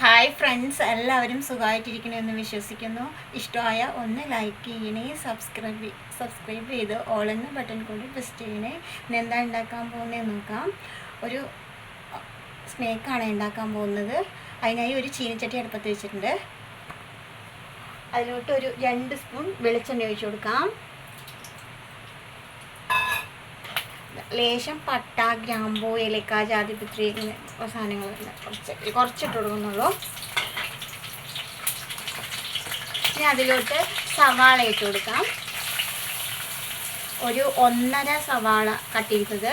Hi friends എല്ലാവരും സുഖമായിട്ടിരിക്കണമെന്ന് വിശ്വസിക്കുന്നു. ഇഷ്ടമായ ഒന്ന് ലൈക്ക് ചെയ്യണേ സബ്സ്ക്രൈബ് സബ്സ്ക്രൈബ് ചെയ്ത് ഓൾ എന്ന ബട്ടൺ കൂടി പ്രസ് ചെയ്യണേ. ഇന്ന് എന്താ ഉണ്ടാക്കാൻ പോകുന്നത് നോക്കാം. ഒരു സ്നേക്കാണ് ഉണ്ടാക്കാൻ പോകുന്നത്. അതിനായി ഒരു ചീനച്ചട്ടി അടുപ്പത്ത് വെച്ചിട്ടുണ്ട്. അതിലോട്ട് ഒരു രണ്ട് സ്പൂൺ വെളിച്ചെണ്ണ ഒഴിച്ചു കൊടുക്കാം. ലേശം പട്ട ഗ്രാമ്പൂ ഏലക്ക ജാതിപത്രി സാധനങ്ങൾ കുറച്ച് കുറച്ചിട്ട് കൊടുക്കുന്നുള്ളൂ. ഇനി അതിലോട്ട് സവാള ഇട്ട് കൊടുക്കാം. ഒരു ഒന്നര സവാള കട്ട് ചെയ്തത്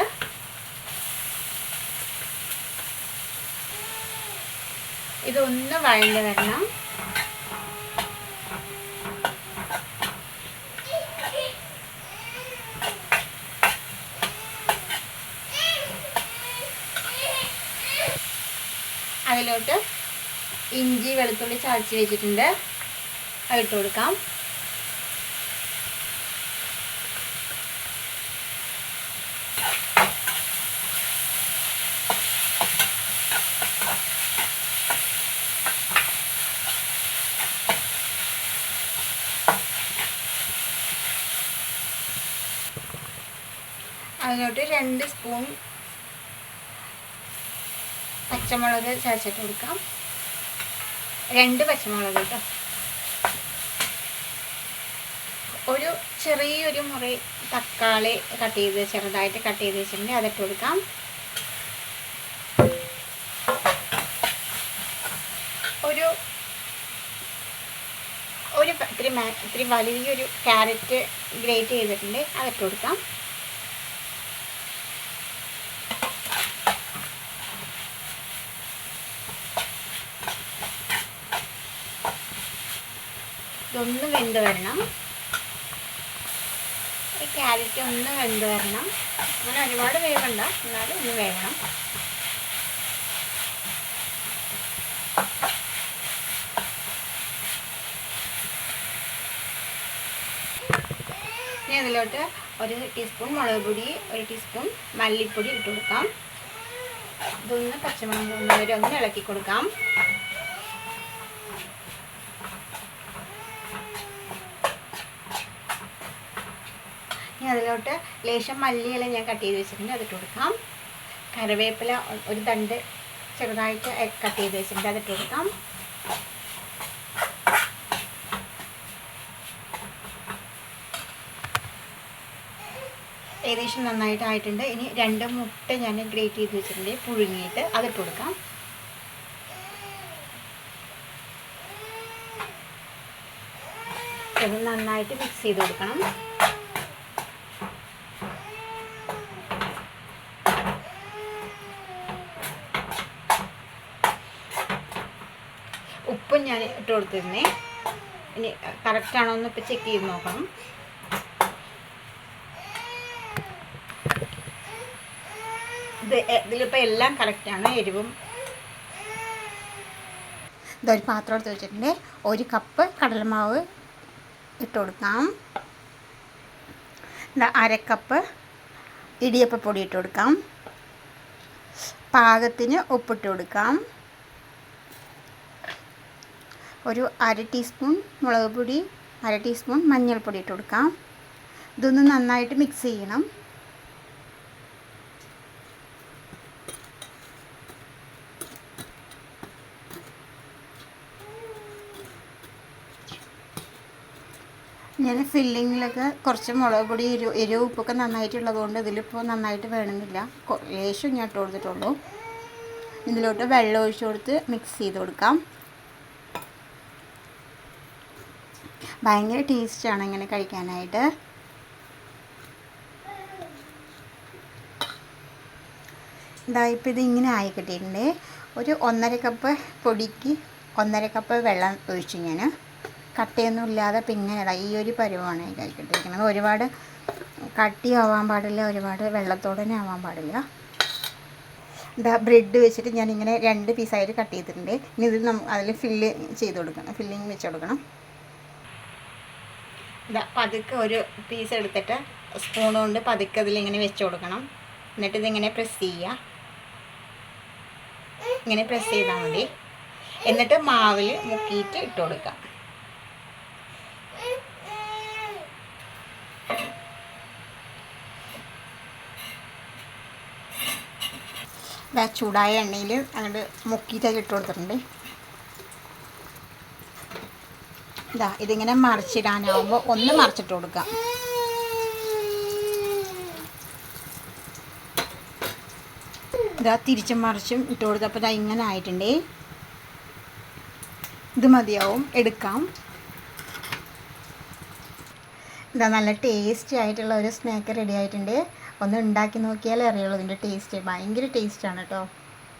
ഇതൊന്ന് വഴണ്ട് വരണം. അതിലോട്ട് ഇഞ്ചി വെളുത്തുള്ളി ചതച്ച് വെച്ചിട്ടുണ്ട്. അതിട്ട് കൊടുക്കാം. അതിലോട്ട് രണ്ട് സ്പൂൺ പച്ചമുളക് ചതച്ചിട്ട് കൊടുക്കാം രണ്ട് പച്ചമുളക് കേട്ടോ ഒരു ചെറിയൊരു മുറി തക്കാളി കട്ട് ചെയ്ത് ചെറുതായിട്ട് കട്ട് ചെയ്ത് വെച്ചിട്ടുണ്ടെങ്കിൽ അതിട്ട് കൊടുക്കാം. ഒരു ഒരു ഇത്തിരി ഇത്തിരി വലിയൊരു ക്യാരറ്റ് ഗ്രേറ്റ് ചെയ്തിട്ടുണ്ട്. അതിട്ട് കൊടുക്കാം. ഇതൊന്ന് വെന്ത് വരണം. ഈ ക്യാരറ്റ് ഒന്ന് വെന്ത് വരണം. അങ്ങനെ ഒരുപാട് വേവണ്ട. എന്നാലും ഒന്ന് വേവണം. ഇനി അതിലോട്ട് ഒരു ടീസ്പൂൺ മുളക് പൊടി ഒരു ടീസ്പൂൺ മല്ലിപ്പൊടി ഇട്ട് കൊടുക്കാം. ഇതൊന്ന് പച്ചമുളക് ഒന്ന് ഇളക്കി കൊടുക്കാം. ഇനി അതിലോട്ട് ലേശം മല്ലിയില ഞാൻ കട്ട് ചെയ്ത് വെച്ചിട്ടുണ്ട്. അതിട്ട് കൊടുക്കാം. കറിവേപ്പില ഒരു തണ്ട് ചെറുതായിട്ട് കട്ട് ചെയ്ത് വെച്ചിട്ടുണ്ട്. അതിട്ട് കൊടുക്കാം. ഏകദേശം നന്നായിട്ട് ആയിട്ടുണ്ട് ഇനി രണ്ട് മുട്ട ഞാൻ ഗ്രേറ്റ് ചെയ്ത് വെച്ചിട്ടുണ്ട്. പുഴുങ്ങിയിട്ട് അതിട്ട് കൊടുക്കാം. ഇത് നന്നായിട്ട് മിക്സ് ചെയ്ത് കൊടുക്കണം. ഞാൻ ഇട്ട് കൊടുത്തിരുന്നേ. ഇനി കറക്റ്റ് ആണോ എന്ന് ഇപ്പോൾ ചെക്ക് ചെയ്ത് നോക്കണം. ഇത് ഇതിലിപ്പോൾ എല്ലാം കറക്റ്റാണ് എരിവും. ഇതൊരു പാത്രം എടുത്ത് വെച്ചിട്ടുണ്ട്. ഒരു കപ്പ് കടലമാവ് ഇട്ട് കൊടുക്കാം. അരക്കപ്പ് ഇടിയപ്പപ്പൊടി ഇട്ട് കൊടുക്കാം. പാകത്തിന് ഉപ്പിട്ട് കൊടുക്കാം. ഒരു അര ടീസ്പൂൺ മുളക് പൊടി അര ടീസ്പൂൺ മഞ്ഞൾപ്പൊടി ഇട്ട് കൊടുക്കാം. ഇതൊന്ന് നന്നായിട്ട് മിക്സ് ചെയ്യണം. ഞാൻ ഫില്ലിങ്ങിലൊക്കെ കുറച്ച് മുളക് പൊടി എരിവ് എരിവ് ഉപ്പൊക്കെ നന്നായിട്ടുള്ളത് കൊണ്ട് ഇതിലിപ്പോൾ നന്നായിട്ട് വേണമെന്നില്ല. ലേശം ഞാൻ ഇട്ട് കൊടുത്തിട്ടുള്ളൂ. ഇതിലോട്ട് വെള്ളം ഒഴിച്ച് കൊടുത്ത് മിക്സ് ചെയ്ത് കൊടുക്കാം. ഭയങ്കര ടേസ്റ്റാണ് ഇങ്ങനെ കഴിക്കാനായിട്ട്. ഇതാ ഇപ്പോൾ ഇത് ഇങ്ങനെ ആയി കിട്ടിയിട്ടുണ്ട്. ഒരു ഒന്നര കപ്പ് പൊടിക്ക് ഒന്നര കപ്പ് വെള്ളം ഒഴിച്ചു ഞാൻ. കട്ടയൊന്നും ഇല്ലാതെ പിന്നെ ഇതാ ഈ ഒരു പരുവമാണ് കഴിക്കിട്ടിരിക്കുന്നത് ഒരുപാട് ആവാൻ പാടില്ല ഒരുപാട് വെള്ളത്തോടെ തന്നെ ആവാൻ പാടില്ല. ഇതാ ബ്രെഡ് വെച്ചിട്ട് ഞാനിങ്ങനെ രണ്ട് പീസായിട്ട് കട്ട് ചെയ്തിട്ടുണ്ട്. ഇനി ഇത് നമ്മ അതിൽ ഫില്ല് ചെയ്ത് കൊടുക്കണം ഫില്ലിങ് വെച്ച് കൊടുക്കണം. ഇതാ പതുക്കെ ഒരു പീസ് എടുത്തിട്ട് സ്പൂൺ കൊണ്ട് പതുക്കെ അതിലിങ്ങനെ വെച്ച് കൊടുക്കണം. എന്നിട്ട് ഇതിങ്ങനെ പ്രസ് ചെയ്യുക. ഇങ്ങനെ പ്രസ് ചെയ്താൽ മതി. എന്നിട്ട് മാവിൽ മുക്കിയിട്ട് ഇട്ട് കൊടുക്കാം. ചൂടായ എണ്ണയിൽ അങ്ങോട്ട് മുക്കിയിട്ട് അതിൽ ഇട്ട് കൊടുത്തിട്ടുണ്ട്. ഇതാ ഇതിങ്ങനെ മറിച്ചിടാനാവുമ്പോൾ ഒന്ന് മറിച്ചിട്ട് കൊടുക്കാം. ഇതാ തിരിച്ചും മറിച്ചും ഇട്ട് കൊടുത്തപ്പോൾ ഇതാ ഇങ്ങനെ ആയിട്ടുണ്ടേ. ഇത് മതിയാവും. എടുക്കാം. ഇതാ നല്ല ടേസ്റ്റി ആയിട്ടുള്ള ഒരു സ്നാക്ക് റെഡി ആയിട്ടുണ്ട്. ഒന്ന് ഉണ്ടാക്കി നോക്കിയാലേ അറിയുള്ളൂ ഇതിന്റെ ടേസ്റ്റ് ഭയങ്കര ടേസ്റ്റാണ് കേട്ടോ.